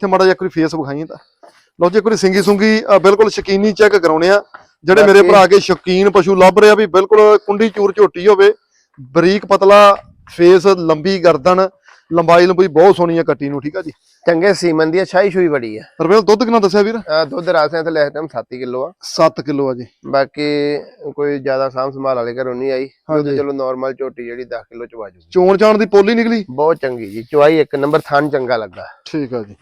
ਇੱਥੇ ਮਾੜਾ ਜਿਹਾ ਵਾਰੀ ਫੇਸ ਵਿਖਾਈ ਤਾਂ। ਲਓ ਜੀ ਇੱਕ ਵਾਰੀ ਸਿੰਗੀ ਸੁੰਗੀ ਬਿਲਕੁਲ ਸ਼ਕੀਨੀ ਚੈੱਕ ਕਰਾਉਣੇ ਆ। ਜਿਹੜੇ ਮੇਰੇ ਭਰਾ ਕੇ ਸ਼ੌਕੀਨ ਪਸ਼ੂ ਲੱਭ ਰਹੇ ਵੀ ਬਿਲਕੁਲ ਕੁੰਡੀ ਚੂਰ ਝੋਟੀ ਹੋਵੇ ਬਰੀਕ ਪਤਲਾ ਫੇਸ ਲੰਬੀ ਗਰਦਨ ਲੰਬਾਈ ਲੰਬੀ ਬਹੁਤ ਸੋਹਣੀ ਆ ਕੱਟੀ ਨੂੰ ਠੀਕ ਆ ਜੀ? ਚੰਗੇ ਸੀਮਨ ਦੀ ਛਾਈ ਛੂਈ ਬੜੀ ਆ। ਰਵੇਲ ਦੁੱਧ ਕਿੰਨਾ ਦੱਸਿਆ ਵੀਰ? ਦੁੱਧ ਰਾਸਿਆਂ ਤੇ ਲੈ ਟਾਈਮ 7 ਕਿਲੋ ਆ। 7 ਕਿਲੋ ਆ ਜੀ। ਬਾਕੀ ਕੋਈ ਜ਼ਿਆਦਾ ਸਾਂਭ ਸੰਭਾਲ ਵਾਲੇ ਘਰੋਂ ਨਹੀਂ ਆਈ। ਦੁੱਧ। ਚਲੋ ਨਾਰਮਲ ਝੋਟੀ ਜਿਹੜੀ 10 ਕਿਲੋ ਚ ਵਾਜੂ ਚੋਣ ਚਾਣ ਦੀ ਪੋਲੀ ਨਿਕਲੀ? ਬਹੁਤ ਚੰਗੀ ਜੀ ਚੁਆਈ ਇੱਕ ਨੰਬਰ ਥਣ ਚੰਗਾ ਲੱਗਾ। ਠੀਕ ਆ ਜੀ।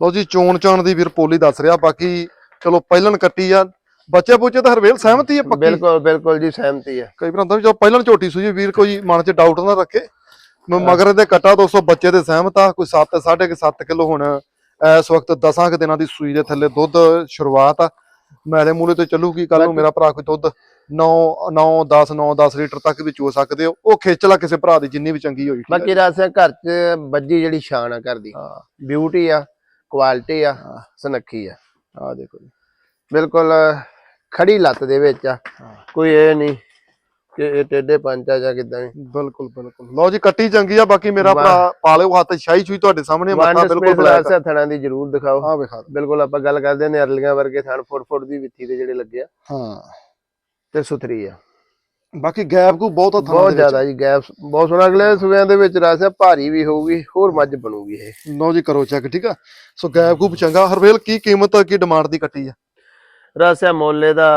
ਲਓ ਜੀ ਚੋਣ ਚਾਣ ਦੀ ਵੀਰ ਪੋਲੀ ਦੱਸ ਰਿਹਾ ਬਾਕੀ ਚਲੋ ਪਹਿਲਣ ਕੱਟੀ ਆ। ਬੱਚੇ ਬੁੱਚੇ ਤਾਂ ਹਰਵੇਲ ਸਹਿਮਤੀ ਆ ਪੱਕੀ? ਬਿਲਕੁਲ ਬਿਲਕੁਲ ਜੀ ਸਹਿਮਤੀ ਆ। ਕਈ ਵਾਰ ਹੁੰਦਾ ਵੀ ਜੋ ਪਹਿਲਣ ਝੋਟੀ ਸੂਈ ਵੀਰ ਕੋਈ ਮਨ 'ਚ ਡਾਊਟ ਨਾ ਰੱਖੇ। ਮਗਰ ਦੇ ਕਟਾ 200 ਬੱਚੇ ਦੇ ਸਹਿਮਤ ਆ ਕੋਈ 7 7.5 ਕਿਲੋ ਹੁਣ ਇਸ ਵਕਤ 10 ਕੁ ਦਿਨਾਂ ਦੀ ਸੂਈ ਦੇ ਥੱਲੇ ਦੁੱਧ ਸ਼ੁਰੂਆਤ ਆ। ਮੈਲੇ ਮੂਲੇ ਤੇ ਚੱਲੂਗੀ ਕੱਲ ਨੂੰ ਮੇਰਾ ਭਰਾ ਕੋਈ ਦੁੱਧ 9 9 10 9 10 ਲੀਟਰ ਤੱਕ ਵੀ ਚੋ ਸਕਦੇ ਹੋ। ਉਹ ਖਿੱਚ ਲਾ ਕਿਸੇ ਭਰਾ ਦੀ ਜਿੰਨੀ ਵੀ ਚੰਗੀ ਹੋਈ। ਬਾਕੀ ਰਾਸਿਆਂ ਘਰ ਚ ਬੱਜੀ ਜਿਹੜੀ ਸ਼ਾਨ ਆ ਘਰ ਦੀ। ਹਾਂ। ਬਿਊਟੀ ਆ। ਕੁਆਲਿਟੀ ਆ ਸੁਨੱਖੀ ਆ। ਆ ਦੇਖੋ ਜੀ। ਬਿਲਕੁਲ ਖੜੀ ਲੱਤ ਦੇ ਵਿੱਚ ਆ। ਹਾਂ। ਕੋਈ ਇਹ ਨਹੀਂ ਕਿ ਇਹ ਟੇਡੇ ਪੰਚਾ ਜਾਂ ਕਿਦਾਂ ਵੀ। ਬਿਲਕੁਲ ਬਿਲਕੁਲ। ਲਓ ਜੀ ਕੱਟੀ ਚੰਗੀ ਆ। ਬਾਕੀ ਮੇਰਾ। ਭਰਾ ਪਾਲਿਓ ਹੱਥ ਸ਼ਾਹੀ ਛੂਈ ਤੁਹਾਡੇ ਸਾਹਮਣੇ ਆ, ਮੱਥਾ ਬਿਲਕੁਲ ਬਲੈਕ ਰਾਸਿਆਂ ਥਣਾਂ ਦੀ ਜ਼ਰੂਰ ਦਿਖਾਓ। ਆ ਵੇਖਾ। ਬਿਲਕੁਲ ਆਪਾਂ ਗੱਲ ਕਰਦੇ ਨੇ ਅਰਲੀਆਂ ਵਰਗੇ ਥਣ ਫੁੱਟ ਫੁੱਟ ਦੀ ਵਿੱਥੀ ਦੇ ਜਿਹੜੇ ਲੱਗੇ ਆ। ਹਾਂ। ਤੇ ਸੁਥਰੀ ਆ। ਬਾਕੀ ਗੈਪ ਕੋ ਬਹੁਤ ਆ ਥਾਂ ਬਹੁਤ ਜ਼ਿਆਦਾ ਜੀ ਗੈਪ ਬਹੁਤ ਸੋਹਣਾ। ਅਗਲੇ ਸੂਬਿਆਂ ਦੇ ਵਿੱਚ ਰਾਸਿਆ ਭਾਰੀ ਵੀ ਹੋਊਗੀ ਹੋਰ ਮੱਝ ਬਣੂਗੀ ਇਹ। ਲਓ ਜੀ ਕਰੋ ਚੈੱਕ ਠੀਕ ਆ? ਸੋ ਗੈਪ ਖੂਬ ਚੰਗਾ। ਹਰਵੇਲ ਕੀ ਕੀਮਤ ਕੀ ਡਿਮਾਂਡ ਦੀ ਕੱਟੀ ਆ? ਰਾਸਿਆ ਮੋਲੇ ਦਾ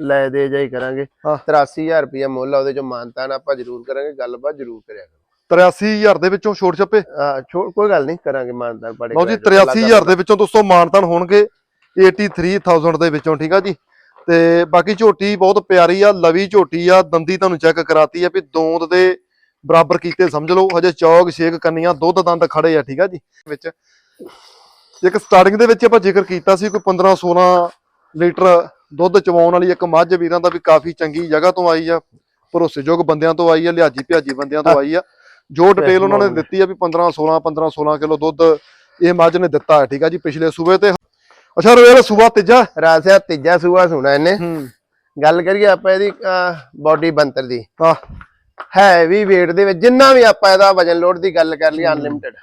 ਲੈ ਦੇ ਜਾਈ ਕਰਾਂਗੇ। ਹਾਂ। 83000 ਰੁਪਇਆ ਮੁੱਲ ਆ ਉਹਦੇ ਚੋਂ ਮਾਨਤਾਨ ਆਪਾਂ ਜ਼ਰੂਰ ਕਰਾਂਗੇ ਗੱਲਬਾਤ ਜ਼ਰੂਰ ਕਰਿਆ ਕਰੋ। 83000 ਦੇ ਵਿੱਚੋਂ ਛੋਟ ਛੱਪੇ? ਕੋਈ ਗੱਲ ਨਹੀਂ ਕਰਾਂਗੇ ਮਾਨਤਾਨ ਬੜੇ ਲਓ ਜੀ 83000 ਦੇ ਵਿੱਚੋਂ ਦੋਸਤੋ ਮਾਨਤਨ ਹੋਣਗੇ 83000 ਦੇ ਵਿੱਚੋਂ ਠੀਕ ਆ ਜੀ? ਤੇ ਬਾਕੀ ਝੋਟੀ ਬਹੁਤ ਪਿਆਰੀ ਆ ਲਵੀ ਝੋਟੀ ਆ ਦੰਦੀ ਤੁਹਾਨੂੰ ਚੈੱਕ ਕਰਾਤੀ ਆ ਵੀ ਦੋਂਦ ਦੇ ਬਰਾਬਰ ਕੀਤੇ ਸਮਝ ਲਓ ਹਜੇ ਚੌਗ ਛੇਕ ਕੰਨੀਆਂ ਦੁੱਧ ਦੰਦ ਖੜੇ ਆ ਠੀਕ ਆ ਜੀ? ਵਿੱਚ ਇੱਕ ਸਟਾਰਟਿੰਗ ਦੇ ਵਿੱਚ ਆਪਾਂ ਜ਼ਿਕਰ ਕੀਤਾ ਸੀ ਕੋਈ 15 16 ਲੀਟਰ ਦੁੱਧ ਚਵਾਉਣ ਵਾਲੀ ਇੱਕ ਮੱਝ ਵੀਰਾਂ ਦਾ ਵੀ ਕਾਫੀ ਚੰਗੀ ਜਗ੍ਹਾ ਤੋਂ ਆਈ ਆ ਭਰੋਸੇਯੋਗ ਬੰਦਿਆਂ ਤੋਂ ਆਈ ਆ ਲਿਹਾਜੀ ਭਿਆਜੀ ਬੰਦਿਆਂ ਤੋਂ ਆਈ ਆ। ਜੋ ਡਿਟੇਲ ਉਹਨਾਂ ਨੇ ਦਿੱਤੀ ਆ ਵੀ 15 16 15 16 ਕਿਲੋ ਦੁੱਧ ਇਹ ਮੱਝ ਨੇ ਦਿੱਤਾ ਠੀਕ ਆ ਜੀ? ਪਿਛਲੇ ਸੂਬੇ ਤੇ ਅੱਛਾ ਰਵੇਲ ਸੂਬਾ ਤੀਜਾ। ਰਾਸਿਆ ਤੀਜਾ ਸੂਆ ਸੁਣਾ ਇਹਨੇ। ਹੂੰ। ਗੱਲ ਕਰੀਏ ਆਪਾਂ ਇਹਦੀ ਬਾਡੀ ਬੰਤਰ ਦੀ। ਹੈ। ਵੀ weight ਦੇ ਵਿੱਚ ਜਿੰਨਾ ਵੀ ਆਪਾਂ ਇਹਦਾ ਵਜਨ ਲੋਡ ਦੀ ਗੱਲ ਕਰ ਲਈ ਅਨਲਿਮਿਟਡ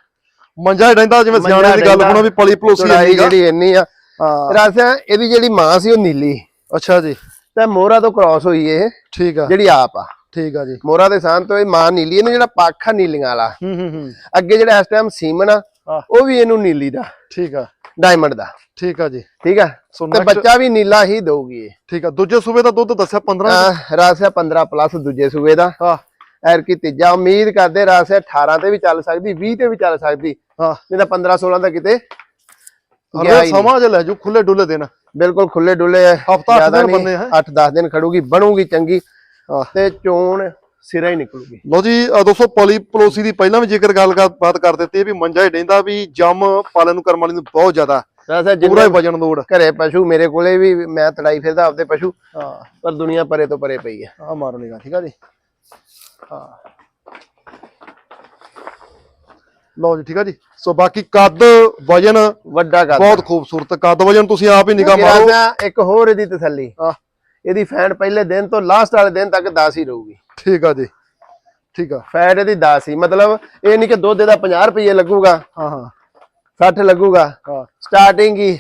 ਮੰਜਾ ਹੀ ਰਹਿੰਦਾ ਜਿਵੇਂ ਸਿਆਣੇ ਦੀ ਗੱਲ। ਹੋਣਾ ਵੀ ਪਲੀ ਪਲੋਸੀ ਇੰਨੀ। ਜਿਹੜੀ ਇੰਨੀ ਆ। ਹਾਂ। ਰਾਸਿਆ ਇਹਦੀ ਜਿਹੜੀ ਮਾਂ ਸੀ ਉਹ ਨੀਲੀ। ਅੱਛਾ ਜੀ। ਤੇ ਮੋਹਰਾ ਤੋਂ ਕ੍ਰਾਸ ਹੋਈ ਇਹ ਠੀਕ ਆ। ਜਿਹੜੀ ਆਪ ਆ। ਠੀਕ ਆ ਜੀ। ਮੋਹਰਾ ਦੇ ਸਾਨ ਤੋਂ ਇਹ ਮਾਂ ਨੀਲੀ ਇਹਨੂੰ ਜਿਹੜਾ ਪੱਖ ਆ ਨੀਲੀਆਂ ਵਾਲਾ। ਹੂੰ ਹੂੰ ਹੂੰ। ਅੱਗੇ ਜਿਹੜਾ ਇਸ ਟਾਈਮ ਸੀਮਨ ਆ ਹਾਂ। ਉਹ ਵੀ ਇਹਨੂੰ ਨੀਲੀ ਦਾ। ਠੀਕ ਆ। ਡਾਇਮੰਡ ਦਾ। ਠੀਕ ਆ ਜੀ। ਠੀਕ ਆ? ਸੋ ਤੇ ਬੱਚਾ ਵੀ ਨੀਲਾ ਹੀ ਦਊਗੀ ਇਹ। ਠੀਕ ਆ। ਦੂਜੇ ਸੂਬੇ ਦਾ ਦੁੱਧ ਦੱਸਿਆ 15 ਅਹ ਰਾਸਿਆ 15 ਪਲੱਸ ਦੂਜੇ ਸੂਏ ਦਾ। ਹਾਂ। ਐਰ ਕੀ ਤੀਜਾ ਉਮੀਦ ਕਰਦੇ ਰਾਸਿਆ 18 ਤੇ ਵੀ ਚੱਲ ਸਕਦੀ 20 ਤੇ ਵੀ ਚੱਲ ਸਕਦੀ। ਹਾਂ। ਨਹੀਂ ਤਾਂ 15 16 ਦਾ ਕਿਤੇ ਹਲੇ ਹੀ। ਸਮਾਂ ਜੇ ਲੈ ਜੂ ਖੁੱਲੇ ਡੁੱਲੇ ਦੇਣ ਬਿਲਕੁਲ ਖੁੱਲੇ ਡੁੱਲੇ ਹਫ਼ਤਾ ਅੱਠ ਦਿਨ ਬੰਨੇ ਹੈ। 8-10 ਦਿਨ ਖੜੂਗੀ ਬਣੂਗੀ ਚੰਗੀ। ਹਾਂ। ਤੇ ਚੋਣ ਸਿਰਾ ਹੀ ਨਿਕਲੂਗੀ। ਲੋ ਜੀ ਦੋਸਤੋ ਪਲੀ ਪਲੋਸੀ ਦੀ ਪਹਿਲਾਂ ਵੀ ਜ਼ਿਕਰ ਗੱਲ ਬਾਤ ਕਰ ਦਿੱਤੀ ਹੈ ਵੀ ਮੰਜਾ ਹੀ ਡੈਂਦਾ ਵੀ ਜੰਮ ਪਾਲਣ ਨੂੰ ਕਰਮ ਵਾਲੀ ਨੂੰ ਬਹੁਤ ਜ਼ਿਆਦਾ। ਪੂਰਾ ਜਿੰਨੇ ਹੀ ਵਜਨ ਲੋੜ। ਘਰੇ ਪਸ਼ੂ ਮੇਰੇ ਕੋਲੇ ਵੀ ਮੈਂ ਤੜਾਈ ਫਿਰਦਾ ਆਪਦੇ ਪਸ਼ੂ ਹਾਂ। ਪਰ ਦੁਨੀਆ ਪਰੇ ਤੋਂ ਪਰੇ ਪਈ ਹੈ। ਆ ਮਾਰੋ ਨਿਗਾ ਠੀਕ ਆ ਜੀ? ਹਾਂ। ਲਓ ਜੀ ਠੀਕ ਆ ਜੀ? ਸੋ ਬਾਕੀ ਕੱਦ ਵਜਨ ਵੱਡਾ ਕਰ ਬਹੁਤ ਖੂਬਸੂਰਤ। ਕੱਦ ਵਜਨ ਤੁਸੀਂ ਆਪ ਹੀ ਨਿਗਾਹ ਮਾਰੋ। ਇੱਕ ਹੋਰ ਇਹਦੀ ਤਸੱਲੀ। ਹਾਂ। ਇਹਦੀ ਫੈਟ ਪਹਿਲੇ ਦਿਨ ਤੋਂ ਲਾਸਟ ਵਾਲੇ ਦਿਨ ਤੱਕ 10 ਹੀ ਰਹੂਗੀ। ਠੀਕ ਆ ਜੀ। ਠੀਕ ਆ। ਫੈਟ ਇਹਦੀ 10 ਹੀ ਮਤਲਬ ਇਹ ਨਹੀਂ ਕਿ ਦੁੱਧ ਦਾ 50 ਰੁਪਏ ਲੱਗੂਗਾ। ਹਾਂ ਹਾਂ। 60 ਲੱਗੂਗਾ। ਹਾਂ। ਸਟਾਰਟਿੰਗ ਹੀ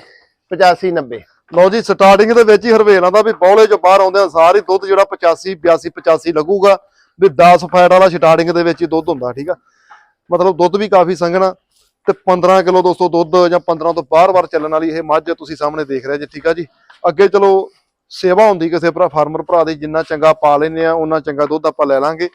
85 90 ਲਓ ਜੀ ਸਟਾਰਟਿੰਗ ਦੇ ਵਿੱਚ ਹੀ ਹਰਵੇਲਾਂ ਦਾ ਵੀ ਬੌਲੇ ਚੋਂ ਬਾਹਰ ਆਉਂਦੇ ਆ ਸਾਰੀ ਦੁੱਧ ਜਿਹੜਾ 85 82 85 ਲੱਗੂਗਾ। ਵੀ 10 ਫੈਟ ਵਾਲਾ ਸਟਾਰਟਿੰਗ ਦੇ ਵਿੱਚ ਹੀ ਦੁੱਧ ਹੁੰਦਾ ਠੀਕ ਆ। ਮਤਲਬ ਦੁੱਧ ਵੀ ਕਾਫੀ ਸੰਘਣਾ। ਤੇ 15 ਕਿਲੋ ਦੋਸਤੋ ਦੁੱਧ ਜਾਂ 15 ਤੋਂ ਬਾਹਰ-ਬਾਹਰ ਚੱਲਣ ਵਾਲੀ ਇਹ ਮੱਝ ਤੁਸੀਂ ਸਾਹਮਣੇ ਦੇਖ ਰਹੇ ਜੀ ਠੀਕ ਆ ਜੀ। ਅੱਗੇ ਚਲੋ ਸੇਵਾ ਹੁੰਦੀ ਕਿਸੇ ਭਰਾ ਫਾਰਮਰ ਭਰਾ ਦੀ ਜਿੰਨਾ ਚੰਗਾ ਪਾ ਲੈਨੇ ਆ ਉਹਨਾਂ ਚੰਗਾ ਦੁੱਧ ਆਪਾਂ ਲੈ ਲਾਂਗੇ।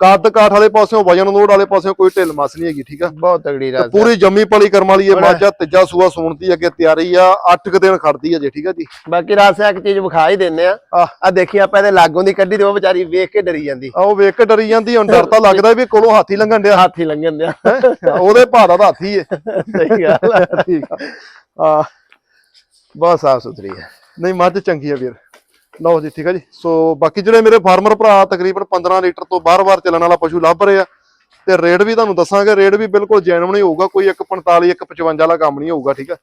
ਕੱਦ ਕਾਠ ਵਾਲੇ ਪਾਸਿਓਂ ਵਜਨ ਲੋਡ ਵਾਲੇ ਪਾਸਿਓਂ ਕੋਈ ਢਿੱਲ ਮਸ ਨਹੀਂ ਹੈਗੀ ਠੀਕ ਆ? ਬਹੁਤ ਤਗੜੀ ਰਾਸ ਪੂਰੀ ਜੰਮੀ ਪਲੀ ਕਰਮ ਵਾਲੀ ਇਹ ਮੱਝ ਆ ਤੀਜਾ ਸੂਆ ਸੂਣ ਦੀ ਅੱਗੇ ਤਿਆਰੀ ਆ 8 ਕੁ ਦਿਨ ਖੜਦੀ ਆ ਜੀ ਠੀਕ ਆ ਜੀ? ਬਾਕੀ ਰਾਸ ਇੱਕ ਚੀਜ਼ ਵਿਖਾ ਹੀ ਦਿੰਨੇ ਆ। ਆ ਦੇਖੀ ਆਪਾਂ ਇਹਦੇ ਲਾਗੋਂ ਦੀ ਕੱਢੀ ਤੇ ਉਹ ਵਿਚਾਰੀ ਵੇਖ ਕੇ ਡਰੀ ਜਾਂਦੀ। ਆ ਉਹ ਵੇਖ ਕੇ ਡਰੀ ਜਾਂਦੀ ਹੁਣ ਡਰ ਤਾਂ ਲੱਗਦਾ ਵੀ ਕੋਲੋਂ ਹਾਥੀ ਲੰਘਣ ਡਿਆ। ਹੱਥ ਹੀ? ਲੰਘਣ ਦਿਆ ਉਹਦੇ ਭਾਰਾ ਦਾ ਹਾਥੀ ਏ। ਸਹੀ ਗੱਲ ਆ। ਠੀਕ ਆ। ਆ ਬਹੁਤ ਸਾਫ਼ ਸੁਥਰੀ ਹੈ ਨਹੀਂ ਮੱਝ ਚੰਗੀ ਆ ਵੀਰ। ਲਓ ਜੀ ਠੀਕ ਆ ਜੀ। ਸੋ ਬਾਕੀ ਜਿਹੜੇ ਮੇਰੇ ਫਾਰਮਰ ਭਰਾ ਤਕਰੀਬਨ 15 ਲੀਟਰ ਤੋਂ ਬਾਰ-ਬਾਰ ਚੱਲਣ ਵਾਲਾ ਪਸ਼ੂ ਲੱਭ ਰਹੇ ਆ ਤੇ ਰੇਟ ਵੀ ਤੁਹਾਨੂੰ ਦੱਸਾਂਗੇ ਰੇਟ ਵੀ ਬਿਲਕੁਲ ਜੈਨੂਨ ਹੀ ਹੋਊਗਾ ਕੋਈ 145 155 ਵਾਲਾ ਕੰਮ ਨਹੀਂ ਹੋਊਗਾ ਠੀਕ ਆ।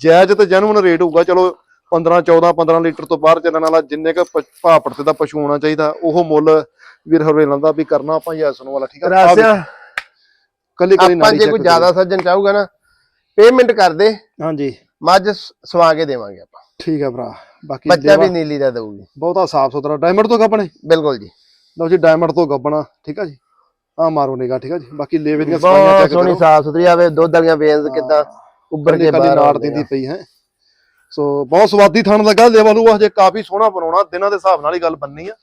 ਜਾਇਜ਼ ਤੇ ਜੈਨੂਨ ਰੇਟ ਹੋਊਗਾ ਚਲੋ 15 14 15 ਲੀਟਰ ਤੋਂ ਬਾਹਰ ਚੱਲਣ ਵਾਲਾ ਜਿੰਨੇ ਕ ਭਾਪੜ ਤੇ ਦਾ ਪਸ਼ੂ ਹੋਣਾ ਚਾਹੀਦਾ ਉਹ ਮੁੱਲ ਵੀਰ ਹਰਵੇਲਾਂ ਦਾ ਵੀ ਕਰਨਾ ਆਪਾਂ ਯਾਸਨ ਵਾਲਾ ਠੀਕ ਆ। ਰਾਸਿਆ ਕੱਲੀ ਕੱਲੀ ਆਪਾਂ ਨਾਲੀ ਜੇ ਕੋਈ ਜ਼ਿਆਦਾ ਸੱਜਣ ਚਾਹੂਗਾ ਨਾ ਪੇਮੈਂਟ ਕਰ ਦੇ। ਹਾਂਜੀ। ਮੱਝ ਸਵਾ ਕੇ ਦੇਵਾਂਗੇ ਆਪਾਂ। ਠੀਕ ਆ ਭਰਾ ਬਾਕੀ ਬੱਚਾ ਵੀ ਨੀਲੀ ਦਾ ਦਊਗੀ। ਬਹੁਤਾ ਸਾਫ਼ ਸੁਥਰਾ ਡਾਇਮੰਡ ਤੋਂ ਗੱਬਣੇ ਬਿਲਕੁਲ ਜੀ। ਲਓ ਜੀ ਡਾਇਮੰਡ ਤੋਂ ਗੱਬਣਾ ਠੀਕ ਆ ਜੀ? ਆ ਮਾਰੋ ਨਿਗਾ ਠੀਕ ਆ ਜੀ? ਬਾਕੀ ਲੇਵੇ ਦੀਆਂ ਸਫਾਈਆਂ ਚੈੱਕ ਸੋਹਣੀ ਕਰੋ। ਸਾਫ਼ ਸੁਥਰੀ ਆਵੇ ਦੁੱਧ ਵਾਲੀਆਂ ਵੇਨਸ ਕਿਦਾਂ ਉੱਭਰ ਕੇ ਬਾਹਰ ਨਾੜ ਦਿੰਦੀ ਆ। ਪਈ ਹੈ। ਸੋ ਬਹੁਤ ਸਵਾਦੀ ਥਣ ਲੱਗਾ ਲੈਵਲ ਉਹ ਹਜੇ ਕਾਫੀ ਸੋਹਣਾ ਬਣਾਉਣਾ ਦਿਨਾਂ ਦੇ ਹਿਸਾਬ ਨਾਲ ਹੀ ਗੱਲ ਬੰਨੀ ਆ।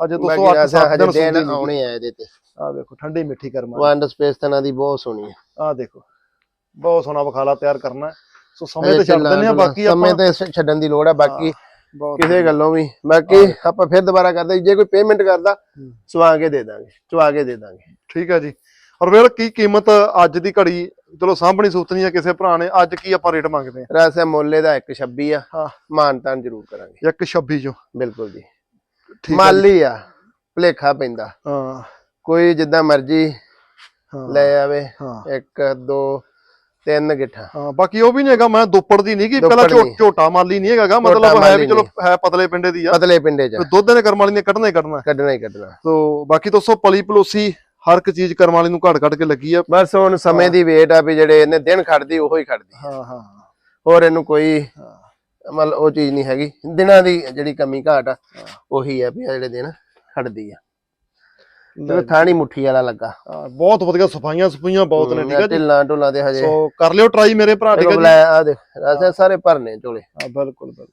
ਹਜੇ ਬਾਕੀ 208 ਰਾਸਾ ਸੱਤ ਹਜੇ ਦਿਨ ਦਿਨ ਸੁਣਦੀ ਆਉਣੇ ਆ ਇਹਦੇ ਤੇ। ਆ ਦੇਖੋ ਠੰਡੀ ਮਿੱਠੀ ਕਰਮਾ ਵੰਡ ਸਪੇਸ ਤਨਾਂ ਦੀ ਬਹੁਤ ਸੋਹਣੀ ਹੈ ਆ ਦੇਖੋ ਬਹੁਤ ਸੋਹਣਾ ਬਖਾਲਾ ਤਿਆਰ ਕਰਨਾ। ਹੈ। ਸੋ ਸਮੇਂ ਤੇ ਛੱਡ ਦਿੰਦੇ ਆ ਬਾਕੀ ਸਮੇਂ ਤੇ ਛੱਡਣ ਦੀ ਲੋੜ ਹੈ ਬਾਕੀ ਕਿਸੇ ਗੱਲੋਂ ਵੀ। ਬਾਕੀ ਆਪਾਂ ਫਿਰ ਦੁਬਾਰਾ ਕਰਦੇ ਜੇ ਕੋਈ ਪੇਮੈਂਟ ਕਰਦਾ ਸਵਾ ਕੇ ਦੇ ਦਾਂਗੇ ਚਵਾ ਕੇ ਦੇ ਦਾਂਗੇ। ਠੀਕ ਹੈ ਜੀ। ਔਰ ਵੀਰ ਕੀ ਕੀਮਤ ਅੱਜ ਦੀ ਘੜੀ ਚਲੋ ਸਾਂਭਣੀ ਸੂਤਨੀ ਆ ਕਿਸੇ ਭਰਾ ਨੇ ਅੱਜ ਕੀ ਆਪਾਂ ਰੇਟ ਮੰਗਦੇ ਆ ਰਾਸਾ ਮੁੱਲੇ ਦਾ 126 ਆ ਹਾਂ। ਮਾਨਤਾਨ ਜ਼ਰੂਰ ਕਰਾਂਗੇ। 126 ਚੋਂ। ਬਿਲਕੁਲ ਜੀ। ਠੀਕ ਮਾਲੀ ਆ ਭਲੇਖਾ ਪੈਂਦਾ। ਹਾਂ। ਕੋਈ ਜਿੱਦਾਂ ਮਰਜ਼ੀ ਲੈ ਆਵੇ ਹਾਂ। ਇੱਕ ਦੋ ਤਿੰਨ ਗਿੱਠਾ। ਹਾਂ ਬਾਕੀ ਉਹ ਵੀ ਨਹੀਂ ਹੈਗਾ ਮੈਂ ਦੁੱਪੜ ਦੀ ਨਹੀਂ ਕਿ ਪਹਿਲਾਂ। ਝੋਟਾ ਮਾਲੀ ਨਹੀਂ ਹੈਗਾ ਮਤਲਬ ਹੈ ਵੀ ਚਲੋ। ਹੈ ਪਤਲੇ ਪਿੰਡੇ ਦੀ ਆ। ਪਤਲੇ ਪਿੰਡੇ ਚ। ਦੁੱਧ ਨੇ ਕਰਮ ਵਾਲੀ ਨੇ ਕੱਢਣਾ ਹੀ ਕੱਢਣਾ। ਕੱਢਣਾ ਹੀ ਕੱਢਣਾ। ਸੋ ਬਾਕੀ ਦੋਸਤੋ ਪਲੀ ਪਲੋਸੀ ਹਰ ਇੱਕ ਚੀਜ਼ ਕਰਮ ਵਾਲੀ ਨੂੰ ਘੜ ਘੜ ਕੇ ਲੱਗੀ ਆ। ਬਸ ਹੁਣ ਸਮੇਂ ਦੀ ਵੇਟ ਆ ਵੀ ਜਿਹੜੇ ਇਹਨੇ ਦਿਨ ਖੜਦੀ ਉਹੋ ਹੀ ਖੜਦੀ। ਹਾਂ ਹਾਂ। ਹੋਰ ਇਹਨੂੰ ਕੋਈ ਮਤਲਬ ਉਹ ਚੀਜ਼ ਨਹੀਂ ਹੈਗੀ। ਦਿਨਾਂ ਦੀ ਜਿਹੜੀ ਕਮੀ ਘਾਟ ਆ ਉਹੀ ਆ ਵੀ ਜਿਹੜੇ ਦਿਨ ਖੜਦੀ ਆ। ਤੇ ਥਾਣੀ ਮੁੱਠੀ ਵਾਲਾ ਲੱਗਾ। ਹਾਂ, ਬਹੁਤ ਵਧੀਆ ਸਫਾਈਆਂ ਸਫਾਈਆਂ ਬਹੁਤ ਨੇ ਠੀਕ ਆ ਜੀ? ਢਿੱਲਾਂ ਢੁੱਲਾਂ ਦੇ ਹਜੇ। ਸੋ ਕਰ ਲਿਓ ਟਰਾਈ ਮੇਰੇ ਭਰਾ ਠੀਕ ਦੇਖੋ ਜੀ? ਆ ਦੇਖ ਸਾਰੇ ਭਰਨੇ ਝੋਲੇ ਹਾਂ ਬਿਲਕੁਲ ਬਿਲਕੁਲ।